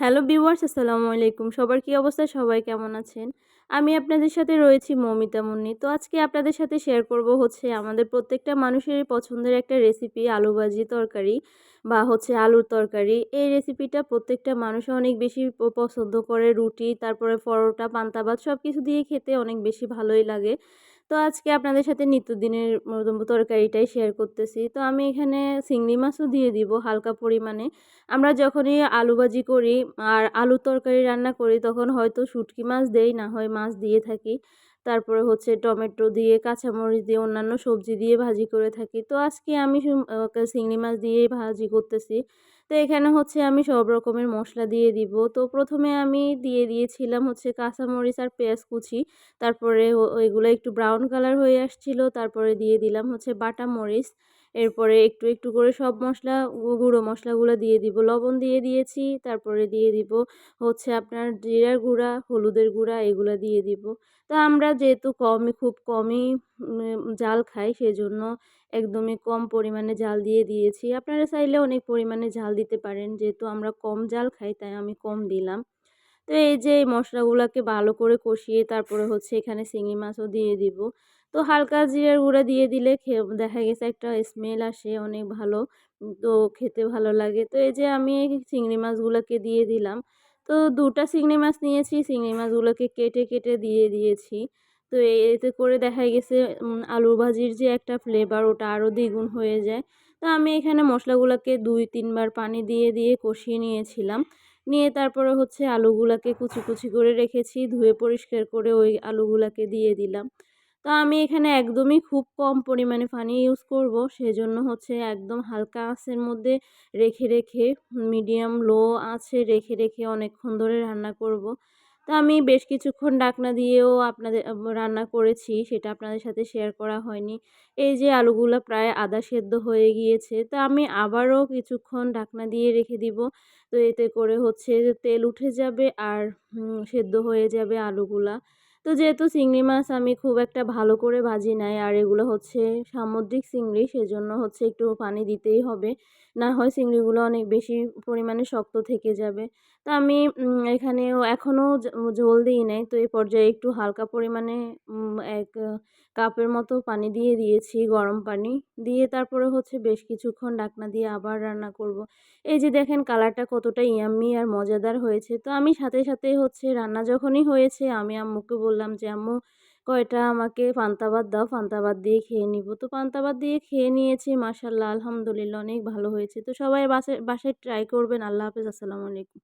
Hello viewers, আসসালামু আলাইকুম। সবার কি অবস্থা? সবাই কেমন আছেন? আমি আপনাদের সাথে রয়েছি মৌমিতা মুন্নি। তো আজকে আপনাদের সাথে শেয়ার করব হচ্ছে আমাদের প্রত্যেকটা মানুষেরই পছন্দের একটা রেসিপি আলু ভাজি তরকারি বা হচ্ছে আলুর তরকারি। এই রেসিপিটা প্রত্যেকটা মানুষ অনেক বেশি পছন্দ করে। রুটি, তারপরে পরোটা, পান্তা ভাত সব কিছু দিয়ে খেতে অনেক বেশি ভালোই লাগে। তো আজকে আপনাদের সাথে নিত্যদিনের তরকারিটাই শেয়ার করতেছি। তো আমি এখানে চিংড়ি মাছও দিয়ে দিব হালকা পরিমাণে। আমরা যখনই আলু ভাজি করি আর আলুর তরকারি রান্না করি তখন হয়তো শুটকি মাছ দেই, না হয় মাছ দিয়ে থাকি। তারপরে হচ্ছে টমেটো দিয়ে, কাঁচামরিচ দিয়ে, অন্যান্য সবজি দিয়ে ভাজি করে থাকি। তো আজকে আমি চিংড়ি মাছ দিয়েই ভাজি করতেছি। তো এখানে হচ্ছে আমি সব রকমের মশলা দিয়ে দিব। তো প্রথমে আমি দিয়ে দিয়েছিলাম হচ্ছে কাঁচামরিচ আর পেঁয়াজ কুচি। তারপরে ওইগুলো একটু ব্রাউন কালার হয়ে আসছিল। তারপরে দিয়ে দিলাম হচ্ছে বাটা মরিচ। এরপরে একটু একটু করে সব মশলা গুঁড়ো মশলাগুলো দিয়ে দিব, লবণ দিয়ে দিয়েছি, তারপরে দিয়ে দিব হচ্ছে আপনার জিরার গুঁড়া, হলুদের গুঁড়া, এগুলো দিয়ে দিব। তো আমরা যেহেতু কমই, খুব কমই জাল খাই, সেজন্য একদমই কম পরিমাণে জাল দিয়ে দিয়েছি। আপনারা চাইলে অনেক পরিমাণে জাল দিতে পারেন, যেহেতু আমরা কম জাল খাই, তাই আমি কম দিলাম। তো এই যে এই মশলাগুলোকে ভালো করে কষিয়ে তারপরে হচ্ছে এখানে শিঙি মাছও দিয়ে দিব। তো হালকা জিরার গুঁড়া দিয়ে দিলে দেখা গেছে একটা স্মেল আসে, অনেক ভালো। তো খেতে ভালো লাগে। তো এই যে আমি চিংড়ি মাছগুলোকে দিয়ে দিলাম। তো দুটা চিংড়ি মাছ নিয়েছি চিংড়ি মাছগুলোকে কেটে কেটে দিয়ে দিয়েছি। তো এতে করে দেখা গেছে আলু ভাজির যে একটা ফ্লেভার ওটা আরও দ্বিগুণ হয়ে যায়। তো আমি এখানে মশলাগুলোকে দুই, তিনবার পানি দিয়ে দিয়ে কষিয়ে নিয়েছিলাম। নিয়ে তারপরে হচ্ছে আলুগুলাকে কুচি কুচি করে রেখেছি, ধুয়ে পরিষ্কার করে ওই আলুগুলাকে দিয়ে দিলাম। তো আমি এখানে একদমই খুব কম পরিমাণে পানি ইউজ করব, সেজন্য হচ্ছে একদম হালকা আঁচের মধ্যে রেখে রেখে মিডিয়াম লো আছে রেখে রেখে অনেকক্ষণ ধরে রান্না করব। তো আমি বেশ কিছুক্ষণ ডাকনা দিয়েও আপনাদের রান্না করেছি, সেটা আপনাদের সাথে শেয়ার করা হয়নি। এই যে আলুগুলো প্রায় আদা সেদ্ধ হয়ে গিয়েছে, তো আমি আবারও কিছুক্ষণ ডাকনা দিয়ে রেখে দিব। তো এতে করে হচ্ছে তেল উঠে যাবে আর সেদ্ধ হয়ে যাবে আলুগুলা। তো যেহেতু চিংড়ি মাছ আমি খুব একটা ভালো করে ভাজি নাই, আর এগুলো হচ্ছে সামুদ্রিক চিংড়ি, সেজন্য হচ্ছে একটু পানি দিতেই হবে। না হয় চিংড়িগুলো অনেক বেশি পরিমাণে শক্ত থেকে যাবে। তো আমি এখানেও এখনও ঝোল দিই নাই, তো এই পর্যায়ে একটু হালকা পরিমাণে এক কাপের মতো পানি দিয়ে দিয়েছি, গরম পানি। দিয়ে তারপরে হচ্ছে বেশ কিছুক্ষণ ডাকনা দিয়ে আবার রান্না করব। এই যে দেখেন কালারটা কতটা ইয়াম্মি আর মজাদার হয়েছে। তো আমি সাথে সাথে হচ্ছে রান্না যখনই হয়েছে, আমি আম্মুকে বললাম যে, আম্মু, কয়টা আমাকে পান্তাবাদ দাও পান্তাবাদ দিয়ে খেয়ে নিব। তো পান্তাবাদ দিয়ে খেয়ে নিয়েছি মাসাল্লাহ আলহামদুলিল্লাহ, অনেক ভালো হয়েছে। তো সবাই বাসায় বাসায় ট্রাই করবেন। আল্লাহ হাফেজ, আসসালামু আলাইকুম।